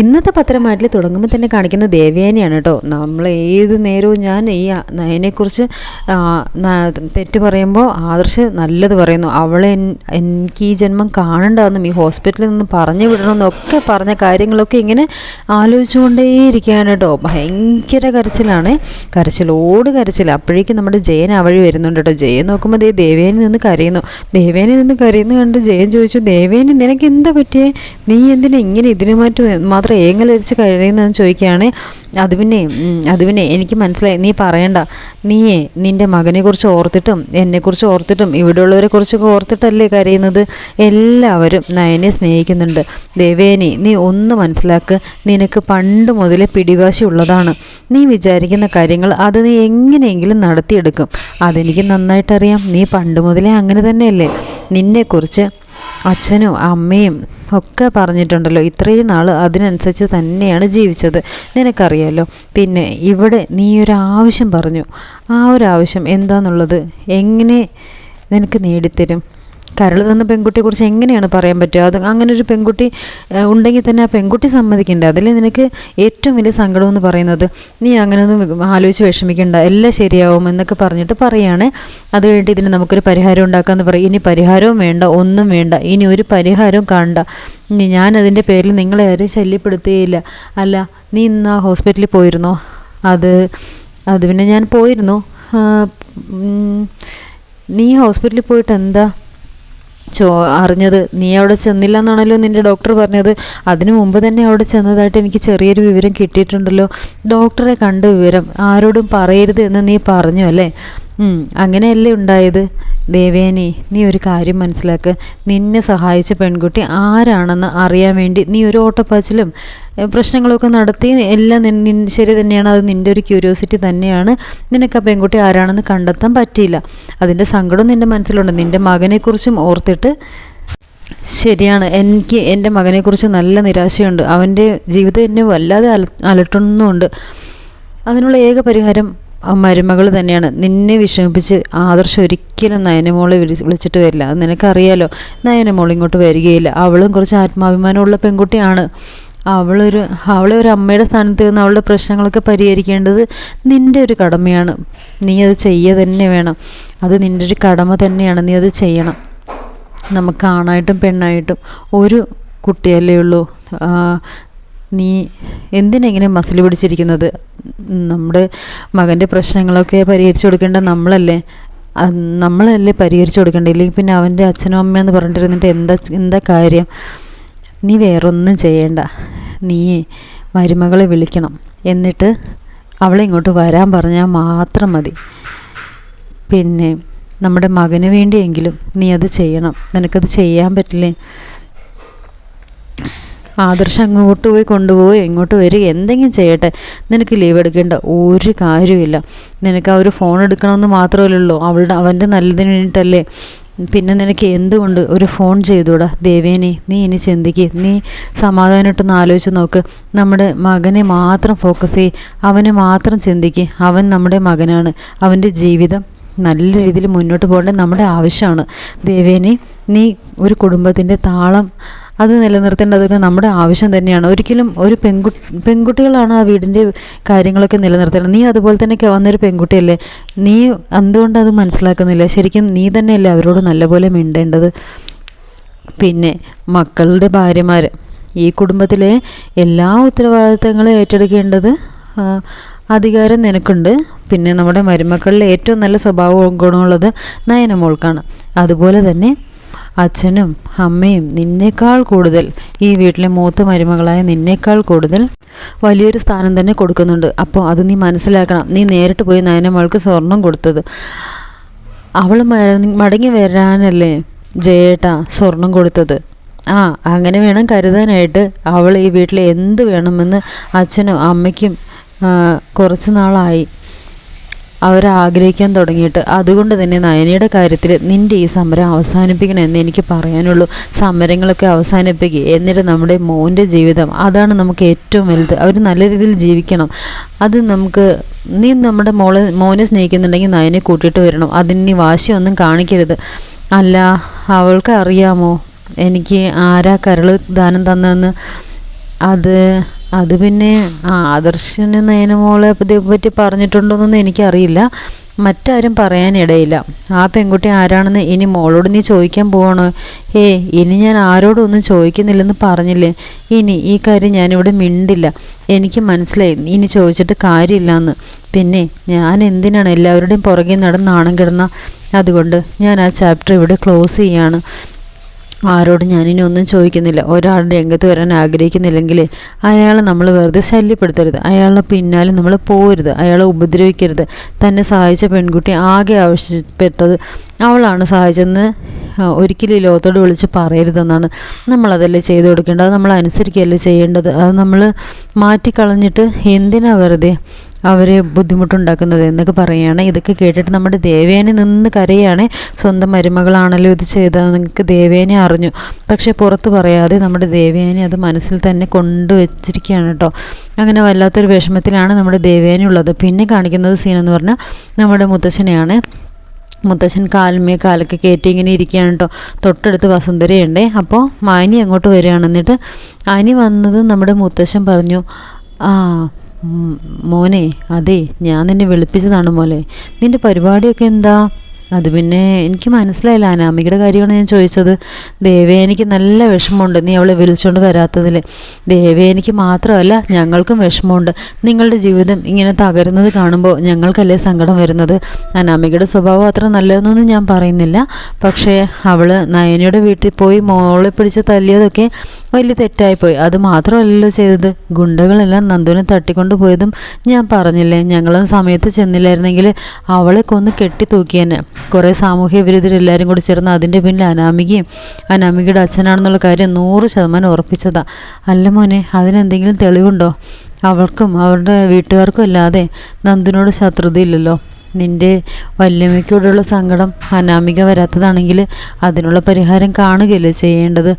ഇന്നത്തെ പത്രമായിട്ട് തുടങ്ങുമ്പോൾ തന്നെ കാണിക്കുന്ന ദേവയാനിയാണ് കേട്ടോ. നമ്മൾ ഏത് നേരവും ഞാൻ ഈ നയനെക്കുറിച്ച് തെറ്റ് പറയുമ്പോൾ ആദർശ് നല്ലത് പറയുന്നു. അവളെ എനിക്ക് ഈ ജന്മം കാണണ്ടെന്നും ഈ ഹോസ്പിറ്റലിൽ നിന്ന് പറഞ്ഞു വിടണമെന്നൊക്കെ പറഞ്ഞ കാര്യങ്ങളൊക്കെ ഇങ്ങനെ ആലോചിച്ചുകൊണ്ടേയിരിക്കുകയാണ് കേട്ടോ. ഭയങ്കര കരച്ചിലാണ്. കരച്ചിലോട് കരച്ചിൽ അപ്പോഴേക്കും നമ്മുടെ ജയൻ ആ വഴി വരുന്നുണ്ട് കേട്ടോ. ജയൻ നോക്കുമ്പോൾ ദേ ദേവേനി നിന്ന് കരയുന്നു. ദേവേനി നിന്ന് കരയുന്നു കണ്ട് ജയൻ ചോദിച്ചു ദേവേനി നിനക്ക് എന്താ പറ്റിയേ? നീ എന്തിനാ ഇങ്ങനെ ഇതിനു മാറ്റം മാത്രം ഏങ്ങലരിച്ച് കഴിയുന്നതെന്ന് ചോദിക്കുകയാണ് അത് പിന്നെ അത് പിന്നെ എനിക്ക് മനസ്സിലായി നീ പറയണ്ട. നീയേ നിന്റെ മകനെക്കുറിച്ച് ഓർത്തിട്ടും എന്നെക്കുറിച്ച് ഓർത്തിട്ടും ഇവിടെയുള്ളവരെ കുറിച്ചൊക്കെ ഓർത്തിട്ടല്ലേ കരയുന്നത്? എല്ലാവരും നയനെ സ്നേഹിക്കുന്നുണ്ട്. ദേവേനെ നീ ഒന്ന് മനസ്സിലാക്ക്. നിനക്ക് പണ്ട് മുതലേ പിടിവാശി ഉള്ളതാണ്. നീ വിചാരിക്കുന്ന കാര്യങ്ങൾ അത് നീ എങ്ങനെയെങ്കിലും നടത്തിയെടുക്കും. അതെനിക്ക് നന്നായിട്ടറിയാം. നീ പണ്ട് മുതലേ അങ്ങനെ തന്നെയല്ലേ? നിന്നെക്കുറിച്ച് അച്ഛനും അമ്മയും ഒക്കെ പറഞ്ഞിട്ടുണ്ടല്ലോ ഇത്രയും നാൾ അതിനനുസരിച്ച് തന്നെയാണ് ജീവിച്ചത്. നിനക്കറിയാലോ പിന്നെ ഇവിടെ നീ ഒരു ആവശ്യം പറഞ്ഞു. ആ ഒരു ആവശ്യം എന്താണെന്നുള്ളത് എങ്ങനെ നിനക്ക് നേടിത്തരും? കരൾ തന്ന പെൺകുട്ടിയെക്കുറിച്ച് എങ്ങനെയാണ് പറയാൻ പറ്റുക? അത് അങ്ങനെ ഒരു പെൺകുട്ടി ഉണ്ടെങ്കിൽ തന്നെ ആ പെൺകുട്ടി സമ്മതിക്കേണ്ട? അതിൽ നിനക്ക് ഏറ്റവും വലിയ സങ്കടം എന്ന് പറയുന്നത് നീ അങ്ങനെ അങ്ങനെയൊന്നും ആലോചിച്ച് വിഷമിക്കേണ്ട എല്ലാം ശരിയാവും എന്നൊക്കെ പറഞ്ഞിട്ട് പറയാണ്. അത് കഴിഞ്ഞിട്ട് ഇതിന് നമുക്കൊരു പരിഹാരം ഉണ്ടാക്കാമെന്ന് പറയും. ഇനി പരിഹാരവും വേണ്ട ഒന്നും വേണ്ട ഇനി ഒരു പരിഹാരവും കാണണ്ട. ഇനി ഞാനതിന്റെ പേരിൽ നിങ്ങളെ ആരും ശല്യപ്പെടുത്തുകയില്ല. അല്ല നീ ഇന്ന് ആ ഹോസ്പിറ്റലിൽ പോയിരുന്നോ? അത് അത് പിന്നെ ഞാൻ പോയിരുന്നു. നീ ഹോസ്പിറ്റലിൽ പോയിട്ട് എന്താ ചോ അറിഞ്ഞത് നീ അവിടെ ചെന്നില്ല എന്നാണല്ലോ നിന്റെ ഡോക്ടർ പറഞ്ഞത്. അതിനു മുമ്പ് തന്നെ അവിടെ ചെന്നതായിട്ട് എനിക്ക് ചെറിയൊരു വിവരം കിട്ടിയിട്ടുണ്ടല്ലോ. ഡോക്ടറെ കണ്ട വിവരം ആരോടും പറയരുത് എന്ന് നീ പറഞ്ഞു അല്ലേ? അങ്ങനെയല്ലേ ഉണ്ടായത്? ദേവേനി നീ ഒരു കാര്യം മനസ്സിലാക്ക്. നിന്നെ സഹായിച്ച പെൺകുട്ടി ആരാണെന്ന് അറിയാൻ വേണ്ടി നീ ഒരു ഓട്ടപ്പാച്ചിലും പ്രശ്നങ്ങളൊക്കെ നടത്തി എല്ലാം നിൻ- ശരി തന്നെയാണ്. അത് നിന്റെ ഒരു ക്യൂരിയോസിറ്റി തന്നെയാണ്. നിനക്ക് ആ പെൺകുട്ടി ആരാണെന്ന് കണ്ടെത്താൻ പറ്റിയില്ല. അതിന്റെ സങ്കടം നിന്റെ മനസ്സിലുണ്ട്. നിന്റെ മകനെക്കുറിച്ചും ഓർത്തിട്ട് ശരിയാണ്. എനിക്ക് എന്റെ മകനെക്കുറിച്ച് നല്ല നിരാശയുണ്ട്. അവന്റെ ജീവിതം എന്നെ വല്ലാതെ അല അലട്ടുന്നുമുണ്ട് അതിനുള്ള ഏക പരിഹാരം മരുമകൾ തന്നെയാണ്. നിന്നെ വിഷമിപ്പിച്ച് ആദർശം ഒരിക്കലും നയനമോളെ വിളി വിളിച്ചിട്ട് വരില്ല. അത് നിനക്കറിയാലോ. നയനമോൾ ഇങ്ങോട്ട് വരികയില്ല. അവളും കുറച്ച് ആത്മാഭിമാനമുള്ള പെൺകുട്ടിയാണ്. അവളൊരു അവളെ ഒരു അമ്മയുടെ സ്ഥാനത്ത് നിന്ന് അവളുടെ പ്രശ്നങ്ങളൊക്കെ പരിഹരിക്കേണ്ടത് നിന്റെ ഒരു കടമയാണ്. നീ അത് ചെയ്യുക തന്നെ വേണം. അത് നിന്റെ ഒരു കടമ തന്നെയാണ്. നീ അത് ചെയ്യണം. നമുക്ക് ആണായിട്ടും പെണ്ണായിട്ടും ഒരു കുട്ടിയല്ലേ ഉള്ളൂ. നീ എന്തിനെങ്ങനെ മസിൽ പിടിച്ചിരിക്കുന്നത്? നമ്മുടെ മകന്റെ പ്രശ്നങ്ങളൊക്കെ പരിഹരിച്ചു കൊടുക്കേണ്ട നമ്മളല്ലേ? നമ്മളല്ലേ പരിഹരിച്ചു കൊടുക്കേണ്ടത്? ഇല്ലെങ്കിൽ പിന്നെ അവന്റെ അച്ഛനും അമ്മയെന്ന് പറഞ്ഞിട്ടിരുന്നിട്ട് എന്താ എന്താ കാര്യം? നീ വേറൊന്നും ചെയ്യേണ്ട. നീ മരുമകളെ വിളിക്കണം. എന്നിട്ട് അവളെ ഇങ്ങോട്ട് വരാൻ പറഞ്ഞാൽ മാത്രം മതി. പിന്നെ നമ്മുടെ മകന് വേണ്ടിയെങ്കിലും നീ അത് ചെയ്യണം. നിനക്കത് ചെയ്യാൻ പറ്റില്ലേ? ആദർശം അങ്ങോട്ട് പോയി കൊണ്ടുപോയി ഇങ്ങോട്ട് വരിക? എന്തെങ്കിലും ചെയ്യട്ടെ. നിനക്ക് ലീവ് എടുക്കേണ്ട ഒരു കാര്യമില്ല നിനക്ക് ആ ഒരു ഫോൺ എടുക്കണമെന്ന് മാത്രമല്ലല്ലോ അവളുടെ അവന്റെ നല്ലതിന് വേണ്ടിയിട്ടല്ലേ? പിന്നെ നിനക്ക് എന്തുകൊണ്ട് ഒരു ഫോൺ ചെയ്തൂടാ ദേവേനെ നീ ഇനി ചിന്തിക്ക്. നീ സമാധാനമായിട്ടൊന്ന് ആലോചിച്ച് നോക്ക്. നമ്മുടെ മകനെ മാത്രം ഫോക്കസ് ചെയ്യ്. അവനെ മാത്രം ചിന്തിക്ക്. അവൻ നമ്മുടെ മകനാണ്. അവന്റെ ജീവിതം നല്ല രീതിയിൽ മുന്നോട്ട് പോകേണ്ടത് നമ്മുടെ ആവശ്യമാണ്. ദേവേനെ നീ ഒരു കുടുംബത്തിന്റെ താളം അത് നിലനിർത്തേണ്ടതൊക്കെ നമ്മുടെ ആവശ്യം തന്നെയാണ്. ഒരിക്കലും ഒരു പെൺകു പെൺകുട്ടികളാണ് ആ വീടിന്റെ കാര്യങ്ങളൊക്കെ നിലനിർത്തേണ്ടത്. നീ അതുപോലെ തന്നെ വന്നൊരു പെൺകുട്ടിയല്ലേ? നീ എന്തുകൊണ്ട് അത് മനസ്സിലാക്കുന്നില്ല? ശരിക്കും നീ തന്നെയല്ലേ അവരോട് നല്ലപോലെ മിണ്ടേണ്ടത്? പിന്നെ മക്കളുടെ ഭാര്യമാർ ഈ കുടുംബത്തിലെ എല്ലാ ഉത്തരവാദിത്തങ്ങളും ഏറ്റെടുക്കേണ്ടത് അധികാരം നിനക്കുണ്ട്. പിന്നെ നമ്മുടെ മരുമക്കളിലെ ഏറ്റവും നല്ല സ്വഭാവ ഗുണമുള്ളത് നയനമോൾക്കാണ്. അതുപോലെ തന്നെ അച്ഛനും അമ്മയും നിന്നേക്കാൾ കൂടുതൽ ഈ വീട്ടിലെ മൂത്ത മരുമകളായ നിന്നേക്കാൾ കൂടുതൽ വലിയൊരു സ്ഥാനം തന്നെ കൊടുക്കുന്നുണ്ട്. അപ്പോൾ അത് നീ മനസ്സിലാക്കണം. നീ നേരിട്ട് പോയി നയനമ്മൾക്ക് സ്വർണം കൊടുത്തത്. അവൾ മടങ്ങി വരാനല്ലേ ജയേട്ട സ്വർണം കൊടുത്തത്? ആ അങ്ങനെ വേണം കരുതാനായിട്ട്. അവൾ ഈ വീട്ടിൽ എന്ത് വേണമെന്ന് അച്ഛനും അമ്മയ്ക്കും കുറച്ച് നാളായി. അവരാഗ്രഹിക്കാൻ തുടങ്ങിയിട്ട് അതുകൊണ്ട് തന്നെ നയനയുടെ കാര്യത്തിൽ നിന്റെ ഈ സമരം അവസാനിപ്പിക്കണമെന്ന് എനിക്ക് പറയാനുള്ളൂ. സമരങ്ങളൊക്കെ അവസാനിപ്പിക്കുക എന്നിട്ട് നമ്മുടെ മോന്റെ ജീവിതം അതാണ് നമുക്ക് ഏറ്റവും വലുത്. അവർ നല്ല രീതിയിൽ ജീവിക്കണം. അത് നമുക്ക് നീ നമ്മുടെ മോളെ മോനെ സ്നേഹിക്കുന്നുണ്ടെങ്കിൽ നയനെ കൂട്ടിയിട്ട് വരണം. അതിന് നീ വാശിയൊന്നും കാണിക്കരുത്. അല്ല അവൾക്ക് അറിയാമോ എനിക്ക് ആരാ കരൾ ദാനം തന്നെന്ന് അത് അത് പിന്നെ ആദർശന് നയനമോളെ പറ്റി പറഞ്ഞിട്ടുണ്ടോയെന്നൊന്നും എനിക്കറിയില്ല. മറ്റാരും പറയാനിടയില്ല. ആ പെൺകുട്ടി ആരാണെന്ന് ഇനി മോളോട് നീ ചോദിക്കാൻ പോവാണോ? ഏ ഇനി ഞാൻ ആരോടൊന്നും ചോദിക്കുന്നില്ലെന്ന് പറഞ്ഞില്ലേ? ഇനി ഈ കാര്യം ഞാനിവിടെ മിണ്ടില്ല. എനിക്ക് മനസ്സിലായി. ഇനി ചോദിച്ചിട്ട് കാര്യമില്ല പിന്നെ ഞാൻ എന്തിനാണ് എല്ലാവരുടെയും പുറകെ നടന്ന് കിടന്ന? അതുകൊണ്ട് ഞാൻ ആ ചാപ്റ്റർ ഇവിടെ ക്ലോസ് ചെയ്യാണ്. ആരോടും ഞാനിനി ഒന്നും ചോദിക്കുന്നില്ല. ഒരാളുടെ രംഗത്ത് വരാൻ ആഗ്രഹിക്കുന്നില്ലെങ്കിൽ അയാളെ നമ്മൾ വെറുതെ ശല്യപ്പെടുത്തരുത്. അയാളുടെ പിന്നാലെ നമ്മൾ പോരുത്. അയാളെ ഉപദ്രവിക്കരുത്. തന്നെ സഹായിച്ച പെൺകുട്ടി ആകെ ആവശ്യപ്പെട്ടത് അവളാണ് സഹായിച്ചതെന്ന് ഒരിക്കലും ലോകത്തോട് വിളിച്ച് പറയരുതെന്നാണ് നമ്മളതല്ലേ ചെയ്തു കൊടുക്കേണ്ടത്? അത് നമ്മൾ അനുസരിക്കുകയല്ലേ ചെയ്യേണ്ടത്? അത് നമ്മൾ മാറ്റിക്കളഞ്ഞിട്ട് എന്തിനാ വെറുതെ അവരെ ബുദ്ധിമുട്ടുണ്ടാക്കുന്നത് എന്നൊക്കെ പറയുകയാണ്. ഇതൊക്കെ കേട്ടിട്ട് നമ്മുടെ ദേവേനെ നിന്ന് കരയാണ്. സ്വന്തം മരുമകളാണല്ലോ ഇത് ചെയ്തതെന്നൊക്കെ ദേവേനെ അറിഞ്ഞു. പക്ഷേ പുറത്ത് പറയാതെ നമ്മുടെ ദേവേനെ അത് മനസ്സിൽ തന്നെ കൊണ്ടുവച്ചിരിക്കുകയാണ് കേട്ടോ. അങ്ങനെ വല്ലാത്തൊരു വിഷമത്തിലാണ് നമ്മുടെ ദേവേനെ ഉള്ളത് പിന്നെ കാണിക്കുന്നത് എന്ന് പറഞ്ഞാൽ നമ്മുടെ മുത്തശ്ശനെയാണ്. മുത്തശ്ശൻ കാൽമേ കാലൊക്കെ കയറ്റി ഇങ്ങനെ ഇരിക്കുകയാണ് കേട്ടോ. തൊട്ടടുത്ത് വസുന്ധരയുണ്ടേ. അപ്പോൾ മാനി അങ്ങോട്ട് വരികയാണ്. എന്നിട്ട് അനി വന്നത് നമ്മുടെ മുത്തശ്ശൻ പറഞ്ഞു ആ മോനെ അതെ ഞാൻ നിന്നെ വിളിപ്പിച്ചതാണ് മോനെ നിന്റെ പരിപാടിയൊക്കെ എന്താ? അത് പിന്നെ എനിക്ക് മനസ്സിലായില്ല. അനാമികയുടെ കാര്യമാണ് ഞാൻ ചോദിച്ചത്. ദേവേ എനിക്ക് നല്ല വിഷമമുണ്ട്. നീ അവളെ വിളിച്ചുകൊണ്ട് വരാത്തതിൽ ദേവേ എനിക്ക് മാത്രമല്ല ഞങ്ങൾക്കും വിഷമമുണ്ട്. നിങ്ങളുടെ ജീവിതം ഇങ്ങനെ തകരുന്നത് കാണുമ്പോൾ ഞങ്ങൾക്കല്ലേ സങ്കടം വരുന്നത്? അനാമികയുടെ സ്വഭാവം അത്ര നല്ലതെന്നൊന്നും ഞാൻ പറയുന്നില്ല. പക്ഷേ അവൾ നയനയുടെ വീട്ടിൽ പോയി മോളെ പിടിച്ച് തല്ലിയതൊക്കെ വലിയ തെറ്റായിപ്പോയി. അത് മാത്രമല്ലല്ലോ ചെയ്തത്. ഗുണ്ടകളെല്ലാം നന്ദുവിനെ തട്ടിക്കൊണ്ട് പോയതും ഞാൻ പറഞ്ഞില്ലേ ഞങ്ങളും സമയത്ത് ചെന്നില്ലായിരുന്നെങ്കിൽ അവളെ കൊന്ന് കെട്ടി തൂക്കിയെന്നെ കുറേ സാമൂഹ്യ വിരുദ്ധരെല്ലാവരും കൂടി ചേർന്ന് അതിന്റെ പിന്നിൽ അനാമികയും അനാമികയുടെ അച്ഛനാണെന്നുള്ള കാര്യം നൂറ് ശതമാനം ഉറപ്പിച്ചതാ. അല്ല മോനെ അതിനെന്തെങ്കിലും തെളിവുണ്ടോ? അവൾക്കും അവരുടെ വീട്ടുകാർക്കും അല്ലാതെ നന്ദിനോട് ശത്രുതയില്ലല്ലോ. നിന്റെ വല്യമ്മയ്ക്കൂടെയുള്ള സങ്കടം അനാമിക വരാത്തതാണെങ്കിൽ അതിനുള്ള പരിഹാരം കാണുകയല്ലേ ചെയ്യേണ്ടത്?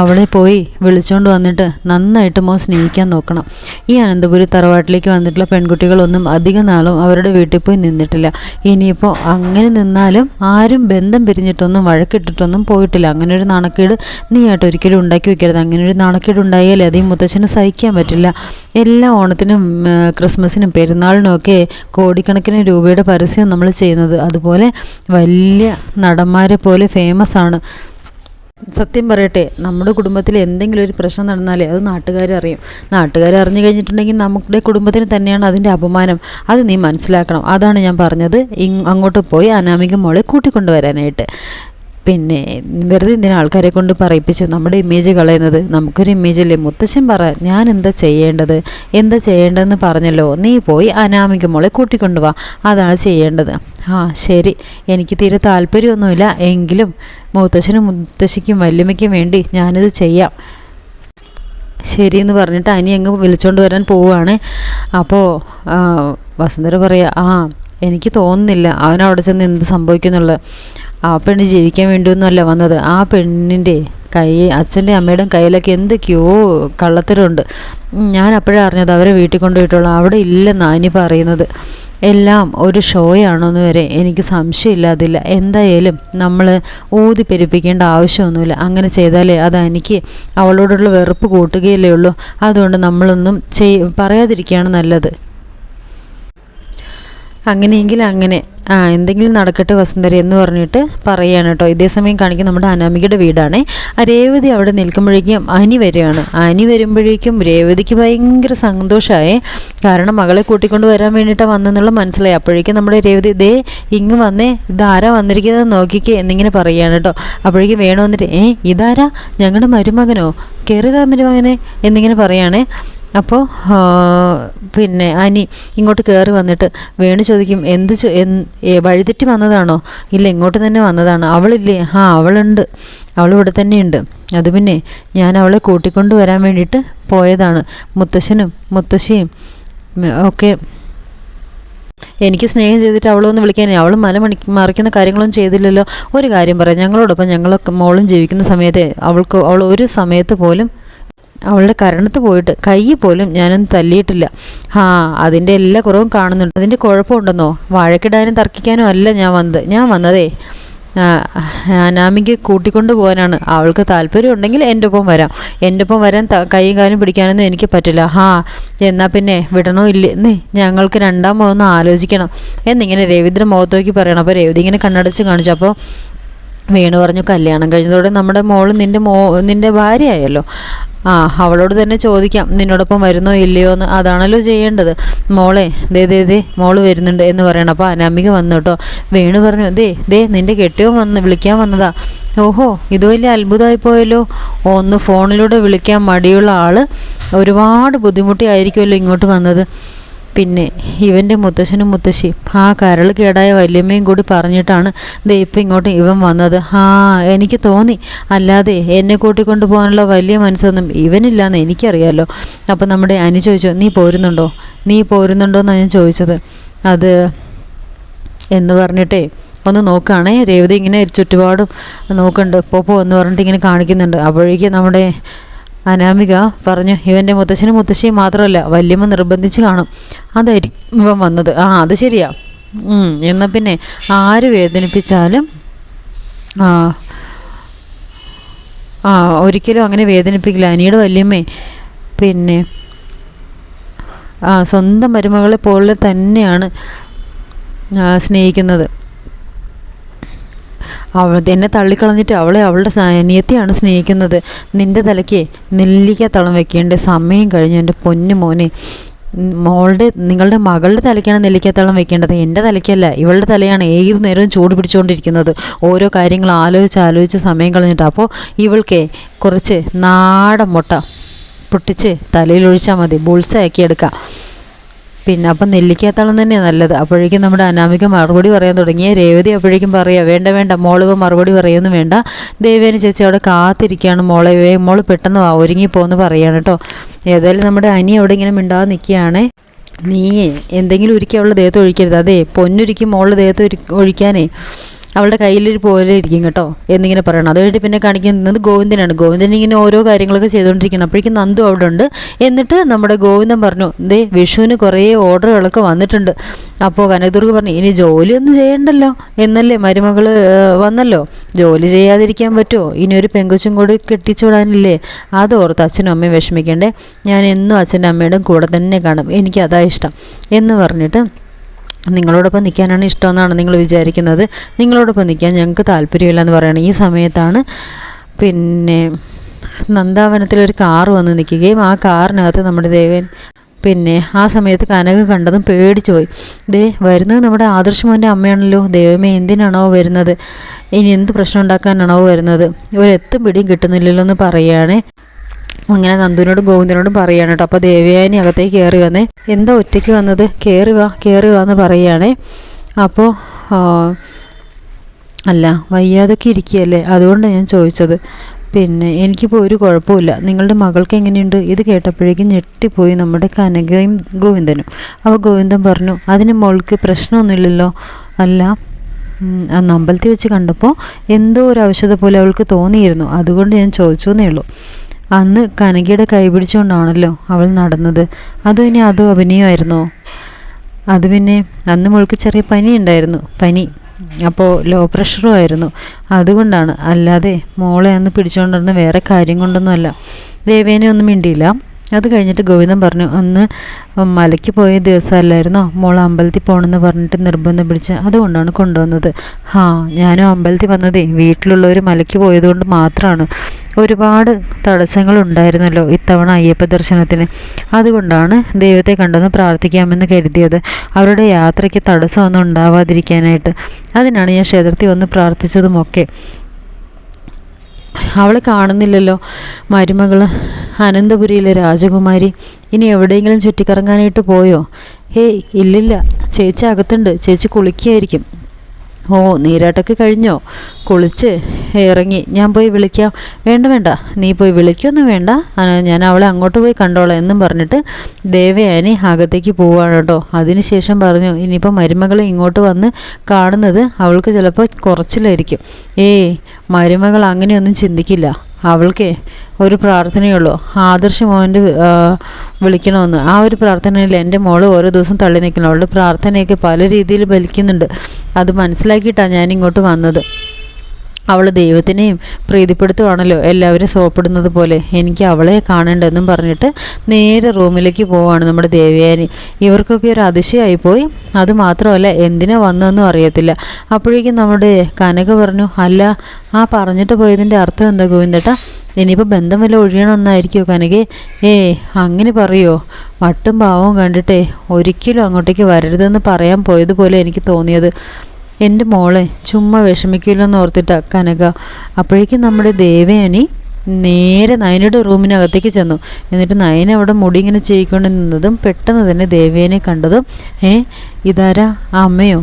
അവളെ പോയി വിളിച്ചുകൊണ്ട് വന്നിട്ട് നന്നായിട്ട് മോ സ്നേഹിക്കാൻ നോക്കണം. ഈ അനന്തപുരി തറവാട്ടിലേക്ക് വന്നിട്ടുള്ള പെൺകുട്ടികളൊന്നും അധിക നാളും അവരുടെ വീട്ടിൽ പോയി നിന്നിട്ടില്ല. ഇനിയിപ്പോൾ അങ്ങനെ നിന്നാലും ആരും ബന്ധം പിരിഞ്ഞിട്ടൊന്നും വഴക്കിട്ടിട്ടൊന്നും പോയിട്ടില്ല. അങ്ങനെ ഒരു നാണക്കേട് നീ ആയിട്ട് ഒരിക്കലും ഉണ്ടാക്കി വെക്കരുത്. അങ്ങനെ ഒരു നാണക്കേട് ഉണ്ടായാലേ അതേ മുത്തച്ഛന് സഹിക്കാൻ പറ്റില്ല. എല്ലാ ഓണത്തിനും ക്രിസ്മസിനും പെരുന്നാളിനും ഒക്കെ കോടിക്കണക്കിന് രൂപയുടെ പരസ്യം നമ്മൾ ചെയ്യുന്നത്. അതുപോലെ വലിയ നടന്മാരെ പോലെ ഫേമസ് ആണ്. സത്യം പറയട്ടെ നമ്മുടെ കുടുംബത്തിൽ എന്തെങ്കിലും ഒരു പ്രശ്നം നടന്നാലേ അത് നാട്ടുകാർ നാട്ടുകാരറിയും നാട്ടുകാർ അറിഞ്ഞു കഴിഞ്ഞിട്ടുണ്ടെങ്കിൽ നമ്മുടെ കുടുംബത്തിന് തന്നെയാണ് അതിന്റെ അപമാനം. അത് നീ മനസ്സിലാക്കണം. അതാണ് ഞാൻ പറഞ്ഞത്. അങ്ങോട്ട് പോയി അനാമിക മോളെ കൂട്ടിക്കൊണ്ടുവരാനായിട്ട്. പിന്നെ വെറുതെ എന്തിനാ ആൾക്കാരെ കൊണ്ട് പറയിപ്പിച്ച് നമ്മുടെ ഇമേജ് കളയുന്നത്? നമുക്കൊരു ഇമേജ് അല്ലേ? മുത്തശ്ശൻ പറ ഞാൻ എന്താ ചെയ്യേണ്ടത്? എന്താ ചെയ്യേണ്ടതെന്ന് പറഞ്ഞല്ലോ? നീ പോയി അനാമിക മോളെ കൂട്ടിക്കൊണ്ടുവാ അതാണ് ചെയ്യേണ്ടത്. ആ ശരി. എനിക്ക് തീരെ താല്പര്യമൊന്നുമില്ല. എങ്കിലും മുത്തശ്ശനും മുത്തശ്ശിക്കും വല്യമ്മയ്ക്കും വേണ്ടി ഞാനിത് ചെയ്യാം. ശരി എന്ന് പറഞ്ഞിട്ട് അനി അങ്ങ് വിളിച്ചോണ്ട് വരാൻ പോവുകയാണ് അപ്പോൾ വസുന്ധര പറയാ ആ എനിക്ക് തോന്നുന്നില്ല. അവനവിടെ ചെന്ന് എന്ത് സംഭവിക്കുന്നുള്ളത് ആ പെണ്ണ് ജീവിക്കാൻ വേണ്ടിയൊന്നുമല്ല വന്നത്. ആ പെണ്ണിന്റെ കൈ അച്ഛന്റെ അമ്മയുടെയും കയ്യിലൊക്കെ എന്തൊക്കെയോ കള്ളത്തരമുണ്ട്. ഞാൻ അപ്പോഴേ അറിഞ്ഞത് അവരെ വീട്ടിൽ കൊണ്ടുപോയിട്ടുള്ളൂ അവിടെ ഇല്ലെന്നാണ് ഇനി പറയുന്നത്. എല്ലാം ഒരു ഷോയാണോന്ന് വരെ എനിക്ക് സംശയമില്ലാതില്ല എന്തായാലും നമ്മൾ ഊതി പെരുപ്പിക്കേണ്ട ആവശ്യമൊന്നുമില്ല. അങ്ങനെ ചെയ്താലേ അത് എനിക്ക് അവളോടുള്ള വെറുപ്പ് കൂട്ടുകയല്ലേ ഉള്ളൂ. അതുകൊണ്ട് നമ്മളൊന്നും ചെയ് പറയാതിരിക്കുകയാണ് നല്ലത്. അങ്ങനെയെങ്കിൽ അങ്ങനെ. ആ എന്തെങ്കിലും നടക്കട്ടെ വസുന്ധര എന്ന് പറഞ്ഞിട്ട് പറയുകയാണ് കേട്ടോ. ഇതേ സമയം കാണിക്കുന്ന നമ്മുടെ അനാമികയുടെ വീടാണ്. ആ രേവതി അവിടെ നിൽക്കുമ്പോഴേക്കും അനി വരികയാണ്. അനി വരുമ്പോഴേക്കും രേവതിക്ക് ഭയങ്കര സന്തോഷമായി. കാരണം മകളെ കൂട്ടിക്കൊണ്ട് വരാൻ വേണ്ടിയിട്ട് വന്നെന്നുള്ള മനസ്സിലായി. അപ്പോഴേക്കും നമ്മുടെ രേവതി ദേ ഇങ്ങ് വന്നേ. ഇതാരാ വന്നിരിക്കുന്നത് നോക്കിക്കേ എന്നിങ്ങനെ പറയുകയാണ് കേട്ടോ. അപ്പോഴേക്കും വേണോ വന്നിട്ട് ഏ ഇതാരാ? ഞങ്ങളുടെ മരുമകനോ? കയറുക മരുമകനെ? എന്നിങ്ങനെ പറയുകയാണേ അപ്പോൾ പിന്നെ അനി ഇങ്ങോട്ട് കയറി വന്നിട്ട് വേണു ചോദിക്കും എന്ത് വഴിതെറ്റി വന്നതാണോ? ഇല്ല ഇങ്ങോട്ട് തന്നെ വന്നതാണ്. അവളില്ലേ? ആ അവളുണ്ട്. അവളിവിടെ തന്നെയുണ്ട്. അത് പിന്നെ ഞാൻ അവളെ കൂട്ടിക്കൊണ്ട് വരാൻ വേണ്ടിയിട്ട് പോയതാണ്. മുത്തശ്ശനും മുത്തശ്ശിയും ഒക്കെ എനിക്ക് സ്നേഹം ചെയ്തിട്ട് അവളൊന്ന് വിളിക്കാനേ. അവൾ മല മണി മറിക്കുന്ന കാര്യങ്ങളൊന്നും ചെയ്തില്ലല്ലോ. ഒരു കാര്യം പറയാം. ഞങ്ങളോടൊപ്പം ഞങ്ങളൊക്കെ മോളും ജീവിക്കുന്ന സമയത്തെ അവൾക്ക് അവൾ ഒരു സമയത്ത് പോലും അവളുടെ കരണത്ത് പോയിട്ട് കൈ പോലും ഞാനൊന്നും തല്ലിയിട്ടില്ല. ആ അതിന്റെ എല്ലാ കുറവും കാണുന്നുണ്ട്. അതിന്റെ കുഴപ്പമുണ്ടെന്നോ? വാഴക്കിടാനും തർക്കിക്കാനും അല്ല ഞാൻ വന്നത്. ഞാൻ വന്നതേ. അനാമിക്ക് കൂട്ടിക്കൊണ്ട് പോകാനാണ്. അവൾക്ക് താല്പര്യം ഉണ്ടെങ്കിൽ എന്റെ ഒപ്പം വരാം. എന്റെ ഒപ്പം വരാൻ കൈയും കാലും പിടിക്കാനൊന്നും എനിക്ക് പറ്റില്ല. ഹാ എന്നാൽ പിന്നെ വിടണോ ഇല്ലേ? എന്നേ ഞങ്ങൾക്ക് രണ്ടാം ഒന്ന് ആലോചിക്കണം. എന്നിങ്ങനെ രവീന്ദ്രൻ മുഖത്ത് പറയണം. അപ്പോൾ രവീന്ദ്രൻ ഇങ്ങനെ കണ്ണടച്ച് കാണിച്ചു. അപ്പോൾ വേണു പറഞ്ഞു കല്യാണം കഴിഞ്ഞതോടെ നമ്മുടെ മോൾ നിന്റെ മോ നിന്റെ ഭാര്യയായല്ലോ. ആ അവളോട് തന്നെ ചോദിക്കാം നിന്നോടൊപ്പം വരുന്നോ ഇല്ലയോ എന്ന്. അതാണല്ലോ ചെയ്യേണ്ടത്. മോളെ ദേ ദേ ദേ മോൾ വരുന്നുണ്ട് എന്ന് പറയണം. അപ്പോൾ അനാമിക വന്നു കേട്ടോ. വേണു പറഞ്ഞു ദേ ദേ നിന്റെ കെട്ടിയോ വന്ന് വിളിക്കാൻ വന്നതാ. ഓഹോ ഇത് വലിയ അത്ഭുതമായി പോയല്ലോ. ഒന്ന് ഫോണിലൂടെ വിളിക്കാൻ മടിയുള്ള ആൾ ഒരുപാട് ബുദ്ധിമുട്ടിയായിരിക്കുമല്ലോ ഇങ്ങോട്ട് വന്നത്. പിന്നെ ഇവന്റെ മുത്തശ്ശനും മുത്തശ്ശിയും. ആ കരൾ കേടായ വല്യമ്മയും കൂടി പറഞ്ഞിട്ടാണ് ദേ ഇപ്പം ഇങ്ങോട്ട് ഇവൻ വന്നത്. ആ എനിക്ക് തോന്നി. അല്ലാതെ എന്നെ കൂട്ടിക്കൊണ്ടു പോകാനുള്ള വലിയ മനസ്സൊന്നും ഇവനില്ലാന്ന് എനിക്കറിയാലോ. അപ്പം നമ്മുടെ അനു ചോദിച്ചു നീ പോരുന്നുണ്ടോ? നീ പോരുന്നുണ്ടോ എന്നാണ് ഞാൻ ചോദിച്ചത്. അത് എന്ന് പറഞ്ഞിട്ടേ ഒന്ന് നോക്കുകയാണേ രേവതി ഇങ്ങനെ ചുറ്റുപാടും നോക്കുന്നുണ്ട് പോപ്പോ എന്ന് പറഞ്ഞിട്ട് ഇങ്ങനെ കാണിക്കുന്നുണ്ട്. അപ്പോഴേക്കും നമ്മുടെ അനാമിക പറഞ്ഞു ഇവന്റെ മുത്തശ്ശനും മുത്തശ്ശിയും മാത്രമല്ല വല്യമ്മ നിർബന്ധിച്ച് കാണും. അതായിരിക്കും ഇവൻ വന്നത്. ആ അത് ശരിയാ. എന്നാൽ പിന്നെ ആര് വേദനിപ്പിച്ചാലും ആ ആ ഒരിക്കലും അങ്ങനെ വേദനിപ്പിക്കില്ല. അനിയുടെ വല്യമ്മേ പിന്നെ ആ സ്വന്തം മരുമകളെ പോലെ തന്നെയാണ് സ്നേഹിക്കുന്നത്. അവൾ എന്നെ തള്ളിക്കളഞ്ഞിട്ട് അവളെ അവളുടെ അനിയത്തെയാണ് സ്നേഹിക്കുന്നത്. നിന്റെ തലയ്ക്ക് നെല്ലിക്ക തളം വെക്കേണ്ട സമയം കഴിഞ്ഞു. എന്റെ പൊന്നു മോനെ മോളുടെ നിങ്ങളുടെ മകളുടെ തലയ്ക്കാണ് നെല്ലിക്കത്തളം വെക്കേണ്ടത്. എന്റെ തലയ്ക്കല്ല ഇവളുടെ തലയാണ് ഏത് നേരവും ചൂട് പിടിച്ചുകൊണ്ടിരിക്കുന്നത്. ഓരോ കാര്യങ്ങൾ ആലോചിച്ച് ആലോചിച്ച് സമയം കളഞ്ഞിട്ട്. അപ്പോൾ ഇവൾക്ക് കുറച്ച് നാടൻ മുട്ട പൊട്ടിച്ച് തലയിൽ ഒഴിച്ചാൽ മതി. ബുൾസാക്കി എടുക്കാം. പിന്നെ അപ്പം നെല്ലിക്കാത്തളം തന്നെയാണ് നല്ലത്. അപ്പോഴേക്കും നമ്മുടെ അനാമിക മറുപടി പറയാൻ തുടങ്ങിയ രേവതി അപ്പോഴേക്കും പറയാ വേണ്ട വേണ്ട മോളിപ്പോൾ മറുപടി പറയുന്നു വേണ്ട. ദേവേന ചേച്ചി അവിടെ കാത്തിരിക്കുകയാണ് മോളെ. മോൾ പെട്ടെന്ന് ഒരുങ്ങി പോന്ന് പറയാണ് കേട്ടോ. ഏതായാലും നമ്മുടെ അനി അവിടെ ഇങ്ങനെ മിണ്ടാതെ നിൽക്കുകയാണേ. നീ എന്തെങ്കിലും ഒരുക്കി അവളുടെ ദേഹത്ത് ഒഴിക്കരുത്. അതെ പൊന്നുരുക്കി മോളുടെ ദേഹത്ത് ഒഴിക്കാനേ. അവളുടെ കയ്യിലൊരു പോലെ ഇരിക്കും കേട്ടോ എന്നിങ്ങനെ പറയണം. അത് കഴിഞ്ഞിട്ട് പിന്നെ കാണിക്കുന്നത് ഗോവിന്ദനാണ്. ഗോവിന്ദൻ ഇങ്ങനെ ഓരോ കാര്യങ്ങളൊക്കെ ചെയ്തുകൊണ്ടിരിക്കണം അപ്പോഴേക്കും നന്ദു അവിടെ ഉണ്ട്. എന്നിട്ട് നമ്മുടെ ഗോവിന്ദൻ പറഞ്ഞു ദേ വിഷുവിന് കുറേ ഓർഡറുകളൊക്കെ വന്നിട്ടുണ്ട്. അപ്പോൾ കനകദുർഗ് പറഞ്ഞു ഇനി ജോലിയൊന്നും ചെയ്യണ്ടല്ലോ. എന്നല്ലേ മരുമകൾ വന്നല്ലോ? ജോലി ചെയ്യാതിരിക്കാൻ പറ്റുമോ? ഇനി ഒരു പെങ്കൊച്ചും കൂടി കെട്ടിച്ചു വിടാനില്ലേ? അത് ഓർത്ത് അച്ഛനും അമ്മയും വിഷമിക്കണ്ടേ? ഞാൻ എന്നും അച്ഛന്റെ അമ്മയുടെ കൂടെ തന്നെ കാണും. എനിക്ക് അതാ ഇഷ്ടം. എന്ന് പറഞ്ഞിട്ട് നിങ്ങളോടൊപ്പം നിൽക്കാനാണ് ഇഷ്ടമെന്നാണ് നിങ്ങൾ വിചാരിക്കുന്നത്. നിങ്ങളോടൊപ്പം നിൽക്കാൻ ഞങ്ങൾക്ക് താല്പര്യമില്ല എന്ന് പറയണം ഈ സമയത്താണ് പിന്നെ നന്ദാവനത്തിൽ ഒരു കാറ് വന്ന് നിൽക്കുകയും ആ കാറിനകത്ത് നമ്മുടെ ദേവൻ പിന്നെ ആ സമയത്ത് കനക കണ്ടതും പേടിച്ചു പോയി ദേ വരുന്നത് നമ്മുടെ ആദർശ് മോന്റെ അമ്മയാണല്ലോ. ദൈവമേ എന്തിനാണോ വരുന്നത്? ഇനി എന്ത് പ്രശ്നം ഉണ്ടാക്കാനാണോ വരുന്നത്? ഒരെത്തും പിടിയും കിട്ടുന്നില്ലല്ലോ എന്ന് പറയുകയാണേ. അങ്ങനെ നന്ദുവിനോടും ഗോവിന്ദനോടും പറയാണ് കേട്ടോ. അപ്പോൾ ദേവയാനി അകത്തേക്ക് കയറി വന്നേ. എന്താ ഒറ്റയ്ക്ക് വന്നത്? കയറി വാ കയറി വാ എന്ന് പറയുകയാണേ. അപ്പോൾ അല്ല വയ്യാതൊക്കെ ഇരിക്കുകയല്ലേ? അതുകൊണ്ട് ഞാൻ ചോദിച്ചത്. പിന്നെ എനിക്കിപ്പോൾ ഒരു കുഴപ്പമില്ല നിങ്ങളുടെ മകൾക്ക് എങ്ങനെയുണ്ട്? ഇത് കേട്ടപ്പോഴേക്കും ഞെട്ടിപ്പോയി നമ്മുടെ കനകയും ഗോവിന്ദനും. അപ്പോൾ ഗോവിന്ദൻ പറഞ്ഞു അതിന് മോൾക്ക് പ്രശ്നമൊന്നുമില്ലല്ലോ. അല്ല അന്ന് അമ്പലത്തിൽ വെച്ച് കണ്ടപ്പോൾ എന്തോ ഒരു ഔഷധ പോലെ അവൾക്ക് തോന്നിയിരുന്നു. അതുകൊണ്ട് ഞാൻ ചോദിച്ചു എന്നേ ഉള്ളൂ. അന്ന് കനകയുടെ കൈ പിടിച്ചുകൊണ്ടാണല്ലോ അവൾ നടന്നത്. അത് ഇനി അതോ അഭിനയമായിരുന്നോ അത് പിന്നെ അന്ന് മോൾക്ക് ചെറിയ പനി ഉണ്ടായിരുന്നു. പനി. അപ്പോൾ ലോ പ്രഷറും ആയിരുന്നു. അതുകൊണ്ടാണ്. അല്ലാതെ മോളെ അന്ന് പിടിച്ചുകൊണ്ടിരുന്ന വേറെ കാര്യം കൊണ്ടൊന്നുമല്ല. ദേവേനെ ഒന്നും മിണ്ടിയില്ല. അത് കഴിഞ്ഞിട്ട് ഗോവിന്ദൻ പറഞ്ഞു അന്ന് മലയ്ക്ക് പോയ ദിവസമല്ലായിരുന്നോ? മോൾ അമ്പലത്തിൽ പോകണമെന്ന് പറഞ്ഞിട്ട് നിർബന്ധം പിടിച്ച് അതുകൊണ്ടാണ് കൊണ്ടുവന്നത്. ഹാ ഞാനും അമ്പലത്തിൽ വന്നതേ. വീട്ടിലുള്ളവർ മലയ്ക്ക് പോയതുകൊണ്ട് മാത്രമാണ് ഒരുപാട് തടസ്സങ്ങൾ തടസ്സങ്ങളുണ്ടായിരുന്നല്ലോ ഇത്തവണ അയ്യപ്പ ദർശനത്തിന്. അതുകൊണ്ടാണ് ദൈവത്തെ കണ്ടൊന്ന് പ്രാർത്ഥിക്കാമെന്ന് കരുതിയത്. അവരുടെ യാത്രയ്ക്ക് തടസ്സമൊന്നും ഉണ്ടാവാതിരിക്കാനായിട്ട്. അതിനാണ് ഞാൻ ക്ഷേത്രത്തിൽ വന്ന് പ്രാർത്ഥിച്ചതുമൊക്കെ. അവൾ കാണുന്നില്ലല്ലോ. മരുമകൾ അനന്തപുരിയിലെ രാജകുമാരി ഇനി എവിടെയെങ്കിലും ചുറ്റിക്കറങ്ങാനായിട്ട് പോയോ? ഹേയ് ഇല്ലില്ല. ചേച്ചി അകത്തുണ്ട്. ചേച്ചി കുളിക്കുകയായിരിക്കും ഓ നീരാട്ടൊക്കെ കഴിഞ്ഞോ? കുളിച്ച് ഇറങ്ങി. ഞാൻ പോയി വിളിക്കാം. വേണ്ട വേണ്ട. നീ പോയി വിളിക്കൊന്നും വേണ്ട. ഞാൻ അവളെ അങ്ങോട്ട് പോയി കണ്ടോളാം എന്നും പറഞ്ഞിട്ട് ദേവയാനി അകത്തേക്ക് പോവാണ് കേട്ടോ. അതിനുശേഷം പറഞ്ഞു ഇനിയിപ്പോൾ മരുമകളെ ഇങ്ങോട്ട് വന്ന് കാണുന്നത് അവൾക്ക് ചിലപ്പോൾ കുറച്ചിലായിരിക്കും. ഏയ് മരുമകൾ അങ്ങനെയൊന്നും ചിന്തിക്കില്ല. അവൾക്ക് ഒരു പ്രാർത്ഥനയുള്ളൂ. ആദർശ മോന്റെ വിളിക്കണമെന്ന്. ആ ഒരു പ്രാർത്ഥനയിൽ എന്റെ മോൾ ഓരോ ദിവസം തള്ളി നിൽക്കണം അവളുടെ പ്രാർത്ഥനയൊക്കെ പല രീതിയിൽ ബലിക്കുന്നുണ്ട് അത് മനസ്സിലാക്കിയിട്ടാണ് ഞാൻ ഇങ്ങോട്ട് വന്നത്. അവൾ ദൈവത്തിനെയും പ്രീതിപ്പെടുത്തുവാണല്ലോ. എല്ലാവരും സോപ്പിടുന്നത് പോലെ എനിക്ക് അവളെ കാണേണ്ടതെന്നും പറഞ്ഞിട്ട് നേരെ റൂമിലേക്ക് പോവാണ് നമ്മുടെ ദേവയാനി. ഇവർക്കൊക്കെ ഒരു അതിശയമായി പോയി. അത് മാത്രമല്ല എന്തിനാ വന്നതെന്നും അറിയത്തില്ല. അപ്പോഴേക്കും നമ്മുടെ കനക പറഞ്ഞു അല്ല ആ പറഞ്ഞിട്ട് പോയതിന്റെ അർത്ഥം എന്താ ഗോവിന്ദട്ട? ഇനിയിപ്പോൾ ബന്ധം വല്ല ഒഴിയണമെന്നായിരിക്കുമോ കനകെ? ഏ അങ്ങനെ പറയുമോ മട്ടും പാവവും കണ്ടിട്ടേ ഒരിക്കലും അങ്ങോട്ടേക്ക് വരരുതെന്ന് പറയാൻ പോയതുപോലെ എനിക്ക് തോന്നിയത്. എന്റെ മോളെ ചുമ്മാ വിഷമിക്കില്ലെന്ന് ഓർത്തിട്ട കനക. അപ്പോഴേക്കും നമ്മുടെ ദേവയാനി നേരെ നയനയുടെ റൂമിനകത്തേക്ക് ചെന്നു. എന്നിട്ട് നയന അവിടെ മുടി ഇങ്ങനെ ചെയ്യിക്കൊണ്ട് നിന്നതും പെട്ടെന്ന് തന്നെ ദേവേനെ കണ്ടതും ഏ ഇതാരാ? അമ്മയോ?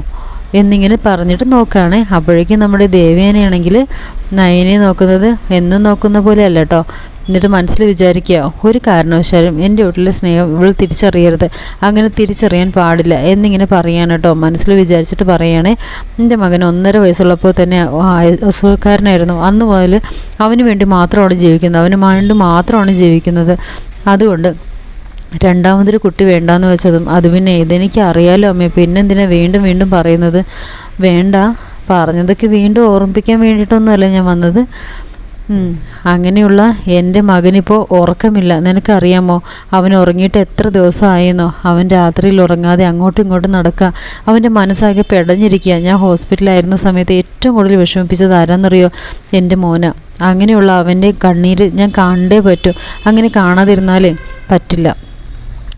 എന്നിങ്ങനെ പറഞ്ഞിട്ട് നോക്കുകയാണ് അപ്പോഴേക്കും നമ്മുടെ ദേവേനയാണെങ്കിൽ നയനെ നോക്കുന്നത് എന്നും നോക്കുന്ന പോലെ അല്ല കേട്ടോ എന്നിട്ട് മനസ്സിൽ വിചാരിക്കുക ഒരു കാരണവശാലും എന്റെ വീട്ടിലെ സ്നേഹം ഇവൾ തിരിച്ചറിയരുത്. അങ്ങനെ തിരിച്ചറിയാൻ പാടില്ല എന്നിങ്ങനെ പറയാൻ കേട്ടോ. മനസ്സിൽ വിചാരിച്ചിട്ട് പറയുകയാണേ എന്റെ മകൻ ഒന്നര വയസ്സുള്ളപ്പോൾ തന്നെ അസുഖക്കാരനായിരുന്നു. അന്ന് മുതൽ അവന് വേണ്ടി മാത്രമാണ് ജീവിക്കുന്നത് അവന് വേണ്ടി മാത്രമാണ് ജീവിക്കുന്നത്. അതുകൊണ്ട് രണ്ടാമതൊരു കുട്ടി വേണ്ടാന്ന് വെച്ചതും അത് പിന്നെ ഇതെനിക്ക് അറിയാലോ അമ്മേ. പിന്നെന്തിനാ വീണ്ടും വീണ്ടും പറയുന്നത്? വേണ്ട. പറഞ്ഞതൊക്കെ വീണ്ടും ഓർമ്മിപ്പിക്കാൻ വേണ്ടിയിട്ടൊന്നുമല്ല ഞാൻ വന്നത്. അങ്ങനെയുള്ള എന്റെ മകനിപ്പോൾ ഉറക്കമില്ല. നിനക്കറിയാമോ? അവൻ ഉറങ്ങിയിട്ട് എത്ര ദിവസമായെന്നോ? അവൻ രാത്രിയിൽ ഉറങ്ങാതെ അങ്ങോട്ടും ഇങ്ങോട്ടും നടക്കുക അവന്റെ മനസ്സാകെ പെടഞ്ഞിരിക്കുക ഞാൻ ഹോസ്പിറ്റലായിരുന്ന സമയത്ത് ഏറ്റവും കൂടുതൽ വിഷമിപ്പിച്ചത് ആരാന്നറിയോ? എന്റെ മോന. അങ്ങനെയുള്ള അവന്റെ കണ്ണീര് ഞാൻ കാണേ പറ്റൂ. അങ്ങനെ കാണാതിരുന്നാലേ പറ്റില്ല.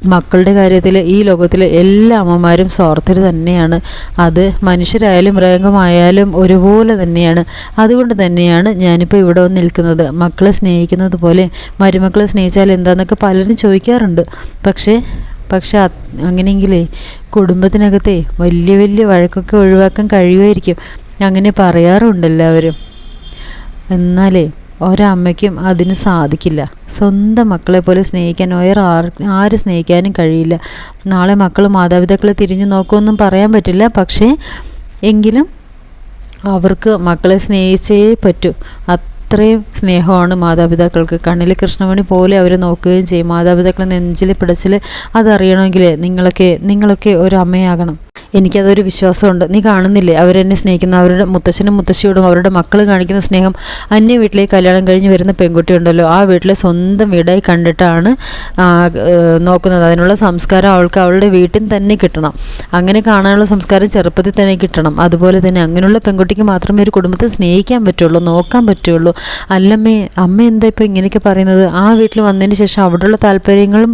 മക്കളുടെ കാര്യത്തിൽ ഈ ലോകത്തിലെ എല്ലാ അമ്മമാരും സ്വാർത്ഥർ തന്നെയാണ്. അത് മനുഷ്യരായാലും മൃഗമായാലും ഒരുപോലെ തന്നെയാണ്. അതുകൊണ്ട് തന്നെയാണ് ഞാനിപ്പോൾ ഇവിടെ വന്ന് നിൽക്കുന്നത്. മക്കളെ സ്നേഹിക്കുന്നത് പോലെ മരുമക്കളെ സ്നേഹിച്ചാൽ എന്താണെന്നൊക്കെ പലരും ചോദിക്കാറുണ്ട്. പക്ഷേ പക്ഷെ അങ്ങനെയെങ്കിലേ കുടുംബത്തിനകത്തെ വലിയ വലിയ വഴക്കൊക്കെ ഒഴിവാക്കാൻ കഴിയുമായിരിക്കും. അങ്ങനെ പറയാറുണ്ട് എല്ലാവരും. എന്നാലേ ഒരമ്മയ്ക്കും അതിന് സാധിക്കില്ല. സ്വന്തം മക്കളെ പോലെ സ്നേഹിക്കാൻ വേറെ ആര് സ്നേഹിക്കാനും കഴിയില്ല. നാളെ മക്കൾ മാതാപിതാക്കളെ തിരിഞ്ഞു നോക്കുമെന്നും പറയാൻ പറ്റില്ല. പക്ഷേ എങ്കിലും അവർക്ക് മക്കളെ സ്നേഹിച്ചേ പറ്റൂ. അത്രയും സ്നേഹമാണ് മാതാപിതാക്കൾക്ക്. കണ്ണിൽ കൃഷ്ണമണി പോലെ അവരെ നോക്കുകയും ചെയ്യും. മാതാപിതാക്കളെ നെഞ്ചിൽ പിടച്ചിൽ അതറിയണമെങ്കിൽ നിങ്ങളൊക്കെ നിങ്ങളൊക്കെ ഒരു അമ്മയാകണം. എനിക്കതൊരു വിശ്വാസമുണ്ട്. നീ കാണുന്നില്ലേ? അവരെന്നെ സ്നേഹിക്കുന്ന അവരുടെ മുത്തശ്ശനും മുത്തശ്ശിയോടും അവരുടെ മക്കൾ കാണിക്കുന്ന സ്നേഹം. അന്യ വീട്ടിലേക്ക് കല്യാണം കഴിഞ്ഞ് വരുന്ന പെൺകുട്ടിയുണ്ടല്ലോ ആ വീട്ടിലെ സ്വന്തം വീടായി കണ്ടിട്ടാണ് നോക്കുന്നത്. അതിനുള്ള സംസ്കാരം അവൾക്ക് അവളുടെ വീട്ടിൽ തന്നെ കിട്ടണം. അങ്ങനെ കാണാനുള്ള സംസ്കാരം ചെറുപ്പത്തിൽ തന്നെ കിട്ടണം. അതുപോലെ തന്നെ അങ്ങനെയുള്ള പെൺകുട്ടിക്ക് മാത്രമേ ഒരു കുടുംബത്തെ സ്നേഹിക്കാൻ പറ്റുള്ളൂ നോക്കാൻ പറ്റുള്ളൂ. അല്ലമ്മേ അമ്മ എന്താ ഇപ്പോൾ ഇങ്ങനെയൊക്കെ പറയുന്നത്? ആ വീട്ടിൽ വന്നതിന് ശേഷം അവിടെയുള്ള താല്പര്യങ്ങളും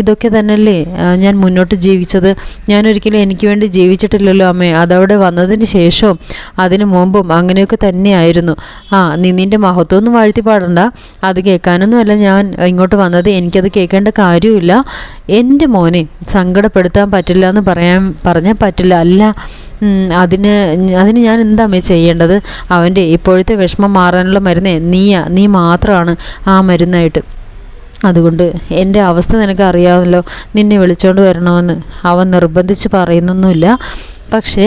ഇതൊക്കെ തന്നെയല്ലേ? ഞാൻ മുന്നോട്ട് ജീവിച്ചത്. ഞാൻ ഞാനൊരിക്കലും എനിക്ക് വേണ്ടി ജീവിച്ചിട്ടില്ലല്ലോ അമ്മേ. അതവിടെ വന്നതിന് ശേഷവും അതിനു മുമ്പും അങ്ങനെയൊക്കെ തന്നെയായിരുന്നു. ആ നീ നിന്റെ മഹത്വമൊന്നും വാഴ്ത്തി പാടണ്ട. അത് കേൾക്കാനൊന്നുമല്ല ഞാൻ ഇങ്ങോട്ട് വന്നത്. എനിക്കത് കേൾക്കേണ്ട കാര്യമില്ല എന്റെ മോനെ സങ്കടപ്പെടുത്താൻ പറ്റില്ല എന്ന് പറയാൻ പറഞ്ഞാൽ പറ്റില്ല. അല്ല അതിന് അതിന് ഞാൻ എന്താ അമ്മേ ചെയ്യേണ്ടത്? അവന്റെ ഇപ്പോഴത്തെ വിഷമം മാറാനുള്ള മരുന്നേ നീയാ നീ മാത്രമാണ് ആ മരുന്നായിട്ട്. അതുകൊണ്ട് എന്റെ അവസ്ഥ നിനക്ക് അറിയാമല്ലോ നിന്നെ വിളിച്ചോണ്ട് വരണമെന്ന്. അവൻ നിർബന്ധിച്ച് പറയുന്നൊന്നുമില്ല പക്ഷേ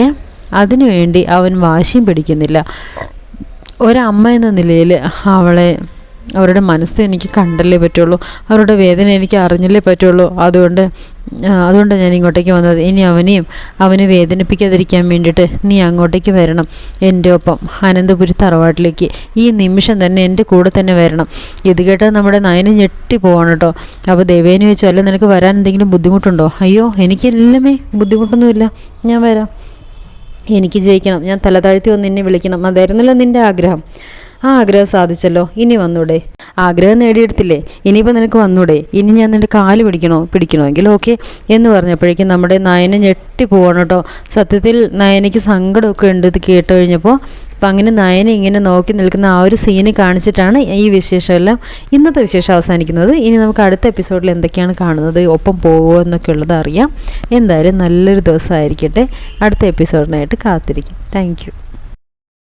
അതിനുവേണ്ടി അവൻ വാശിയും പിടിക്കുന്നില്ല. ഒരമ്മ എന്ന നിലയിൽ അവളെ അവരുടെ മനസ്സ് എനിക്ക് കണ്ടല്ലേ പറ്റുള്ളൂ. അവരുടെ വേദന എനിക്ക് അറിഞ്ഞല്ലേ പറ്റുള്ളൂ. അതുകൊണ്ട് അതുകൊണ്ടാണ് ഞാൻ ഇങ്ങോട്ടേക്ക് വന്നത്. ഇനി അവനെയും അവനെ വേദനിപ്പിക്കാതിരിക്കാൻ വേണ്ടിയിട്ട് നീ അങ്ങോട്ടേക്ക് വരണം. എന്റെ ഒപ്പം അനന്തപുരി തറവാട്ടിലേക്ക്. ഈ നിമിഷം തന്നെ എന്റെ കൂടെ തന്നെ വരണം. ഇത് കേട്ട് നമ്മുടെ നയന് ഞെട്ടി പോവാണ് കേട്ടോ. അപ്പോൾ ദേവേനെ വെച്ചോ അല്ല നിനക്ക് വരാൻ എന്തെങ്കിലും ബുദ്ധിമുട്ടുണ്ടോ? അയ്യോ എനിക്കെല്ലാമേ ബുദ്ധിമുട്ടൊന്നുമില്ല. ഞാൻ വരാം. എനിക്ക് ജയിക്കണം. ഞാൻ തല താഴ്ത്തി വന്ന് എന്നെ വിളിക്കണം. അതായിരുന്നല്ലോ നിന്റെ ആഗ്രഹം. ആ ആഗ്രഹം സാധിച്ചല്ലോ. ഇനി വന്നൂടെ. ആഗ്രഹം നേടിയെടുത്തില്ലേ? ഇനിയിപ്പോൾ നിനക്ക് വന്നൂടെ. ഇനി ഞാൻ നിന്റെ കാൽ പിടിക്കണോ? പിടിക്കണമെങ്കിൽ ഓക്കെ എന്ന് പറഞ്ഞപ്പോഴേക്കും നമ്മുടെ നയന പോകണം കേട്ടോ. സത്യത്തിൽ നയനയ്ക്ക് സങ്കടമൊക്കെ ഉണ്ട് ഇത് കേട്ട് കഴിഞ്ഞപ്പോൾ അപ്പം അങ്ങനെ നയനെ ഇങ്ങനെ നോക്കി നിൽക്കുന്ന ആ ഒരു സീന് കാണിച്ചിട്ടാണ് ഈ വിശേഷമെല്ലാം ഇന്നത്തെ വിശേഷം അവസാനിക്കുന്നത്. ഇനി നമുക്ക് അടുത്ത എപ്പിസോഡിൽ എന്തൊക്കെയാണ് കാണുന്നത് ഒപ്പം പോകുമോ എന്നൊക്കെ ഉള്ളത് അറിയാം. എന്തായാലും നല്ലൊരു ദിവസമായിരിക്കട്ടെ. അടുത്ത എപ്പിസോഡിനായിട്ട് കാത്തിരിക്കും. താങ്ക്